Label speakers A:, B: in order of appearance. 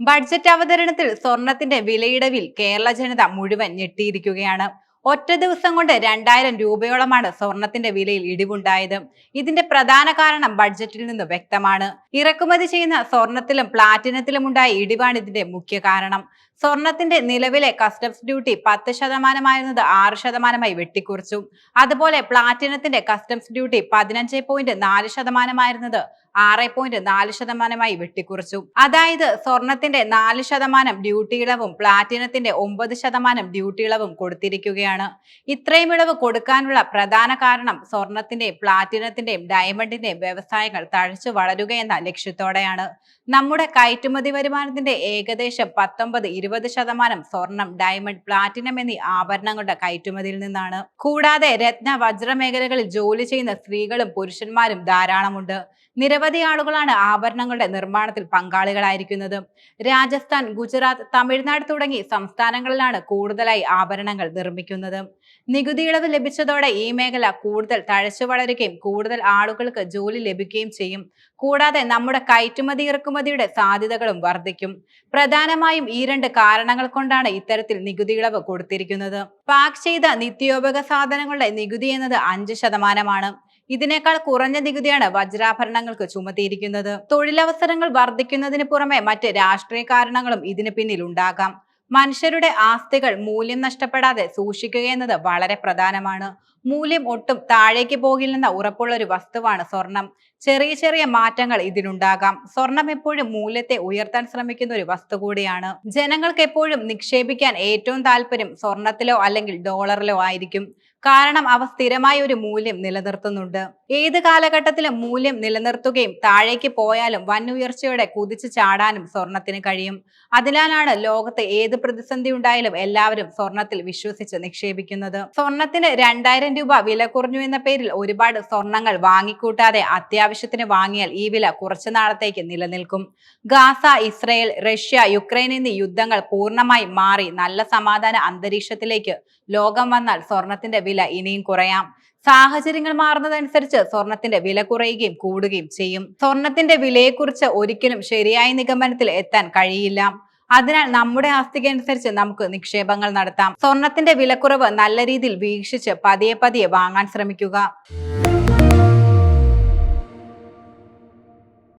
A: Budget അവതരണത്തിൽ സ്വർണത്തിന്റെ വിലയിടവിൽ കേരള ജനത മുഴുവൻ ഞെട്ടിയിരിക്കുകയാണ്. ഒറ്റ ദിവസം കൊണ്ട് രണ്ടായിരം രൂപയോളമാണ് സ്വർണത്തിന്റെ വിലയിൽ ഇടിവുണ്ടായത്. ഇതിന്റെ പ്രധാന കാരണം ബഡ്ജറ്റിൽ നിന്ന് വ്യക്തമാണ്. ഇറക്കുമതി ചെയ്യുന്ന സ്വർണത്തിലും പ്ലാറ്റിനത്തിലും ഉണ്ടായ ഇടിവാണ് ഇതിന്റെ മുഖ്യ കാരണം. സ്വർണത്തിന്റെ നിലവിലെ കസ്റ്റംസ് ഡ്യൂട്ടി പത്ത് ശതമാനമായിരുന്നത് ആറ് ശതമാനമായി വെട്ടിക്കുറച്ചു. അതുപോലെ പ്ലാറ്റിനത്തിന്റെ കസ്റ്റംസ് ഡ്യൂട്ടി പതിനഞ്ച് പോയിന്റ് നാല് ശതമാനമായിരുന്നത് ആറ് പോയിന്റ് നാല് ശതമാനമായി വെട്ടിക്കുറച്ചു. അതായത് സ്വർണത്തിന്റെ നാല് ശതമാനം ഡ്യൂട്ടി ഇളവും പ്ലാറ്റിനത്തിന്റെ ഒമ്പത് ശതമാനം ഡ്യൂട്ടി ഇളവും കൊടുത്തിരിക്കുകയാണ്. ഇത്രയും ഇളവ് കൊടുക്കാനുള്ള പ്രധാന കാരണം സ്വർണത്തിന്റെയും പ്ലാറ്റിനത്തിന്റെയും ഡയമണ്ടിന്റെയും വ്യവസായങ്ങൾ തഴച്ചു വളരുക എന്ന ലക്ഷ്യത്തോടെയാണ്. നമ്മുടെ കയറ്റുമതി വരുമാനത്തിന്റെ ഏകദേശം പത്തൊമ്പത് ഇരുപത് ശതമാനം സ്വർണം ഡയമണ്ട് പ്ലാറ്റിനം എന്നീ ആഭരണങ്ങളുടെ കയറ്റുമതിയിൽ നിന്നാണ്. കൂടാതെ രത്ന വജ്ര മേഖലകളിൽ ജോലി ചെയ്യുന്ന സ്ത്രീകളും പുരുഷന്മാരും ധാരാളമുണ്ട്. നിരവധി ആളുകളാണ് ആഭരണങ്ങളുടെ നിർമ്മാണത്തിൽ പങ്കാളികളായിരിക്കുന്നത്. രാജസ്ഥാൻ ഗുജറാത്ത് തമിഴ്നാട് തുടങ്ങി സംസ്ഥാനങ്ങളിലാണ് കൂടുതലായി ആഭരണങ്ങൾ നിർമ്മിക്കുന്നത്. നികുതി ഇളവ് ലഭിച്ചതോടെ ഈ മേഖല കൂടുതൽ തഴച്ചു വളരുകയും കൂടുതൽ ആളുകൾക്ക് ജോലി ലഭിക്കുകയും ചെയ്യും. കൂടാതെ നമ്മുടെ കയറ്റുമതി ഇറക്കുമതിയുടെ സാധ്യതകളും വർദ്ധിക്കും. പ്രധാനമായും ഈ രണ്ട് കാരണങ്ങൾ കൊണ്ടാണ് ഇത്തരത്തിൽ നികുതി ഇളവ് കൊടുത്തിരിക്കുന്നത്. പാക്ക് ചെയ്ത നിത്യോപയോഗ സാധനങ്ങളുടെ നികുതി എന്നത് അഞ്ച് ശതമാനമാണ്. ഇതിനേക്കാൾ കുറഞ്ഞ നികുതിയാണ് വജ്രാഭരണങ്ങൾക്ക് ചുമത്തിയിരിക്കുന്നത്. തൊഴിലവസരങ്ങൾ വർദ്ധിക്കുന്നതിന് പുറമെ മറ്റ് രാഷ്ട്രീയ കാരണങ്ങളും ഇതിന് പിന്നിൽ ഉണ്ടാകാം. മനുഷ്യരുടെ ആസ്തികൾ മൂല്യം നഷ്ടപ്പെടാതെ സൂക്ഷിക്കുക എന്നത് വളരെ പ്രധാനമാണ്. മൂല്യം ഒട്ടും താഴേക്ക് പോകില്ലെന്ന ഉറപ്പുള്ള ഒരു വസ്തുവാണ് സ്വർണം. ചെറിയ ചെറിയ മാറ്റങ്ങൾ ഇതിനുണ്ടാകാം. സ്വർണം എപ്പോഴും മൂല്യത്തെ ഉയർത്താൻ ശ്രമിക്കുന്ന ഒരു വസ്തു കൂടിയാണ്. ജനങ്ങൾക്ക് എപ്പോഴും നിക്ഷേപിക്കാൻ ഏറ്റവും താല്പര്യം സ്വർണത്തിലോ അല്ലെങ്കിൽ ഡോളറിലോ ആയിരിക്കും. കാരണം അവ സ്ഥിരമായ ഒരു മൂല്യം നിലനിർത്തുന്നുണ്ട്. ഏത് കാലഘട്ടത്തിലും മൂല്യം നിലനിർത്തുകയും താഴേക്ക് പോയാലും വൻ ഉയർച്ചയോടെ കുതിച്ചു ചാടാനും സ്വർണത്തിന് കഴിയും. അതിനാലാണ് ലോകത്ത് ഏത് പ്രതിസന്ധി ഉണ്ടായാലും എല്ലാവരും സ്വർണത്തിൽ വിശ്വസിച്ച് നിക്ഷേപിക്കുന്നത്. സ്വർണത്തിന് രണ്ടായിരം രൂപ വില കുറഞ്ഞു എന്ന പേരിൽ ഒരുപാട് സ്വർണങ്ങൾ വാങ്ങിക്കൂട്ടാതെ അത്യാവശ്യത്തിന് വാങ്ങിയാൽ ഈ വില കുറച്ചു നാളത്തേക്ക് നിലനിൽക്കും. ഗാസ ഇസ്രയേൽ റഷ്യ യുക്രൈൻ എന്നീ യുദ്ധങ്ങൾ പൂർണമായി മാറി നല്ല സമാധാന അന്തരീക്ഷത്തിലേക്ക് ലോകം വന്നാൽ സ്വർണത്തിന്റെ വില ഇനിയും കുറയാം. സാഹചര്യങ്ങൾ മാറുന്നതനുസരിച്ച് സ്വർണത്തിന്റെ വില കുറയുകയും കൂടുകയും ചെയ്യും. സ്വർണത്തിന്റെ വിലയെക്കുറിച്ച് ഒരിക്കലും ശരിയായ നിഗമനത്തിൽ എത്താൻ കഴിയില്ല. അതിനാൽ നമ്മുടെ ആസ്തികനുസരിച്ച് നമുക്ക് നിക്ഷേപങ്ങൾ നടത്താം. സ്വർണത്തിന്റെ വിലക്കുറവ് നല്ല രീതിയിൽ വീക്ഷിച്ച് പതിയെ പതിയെ വാങ്ങാൻ ശ്രമിക്കുക.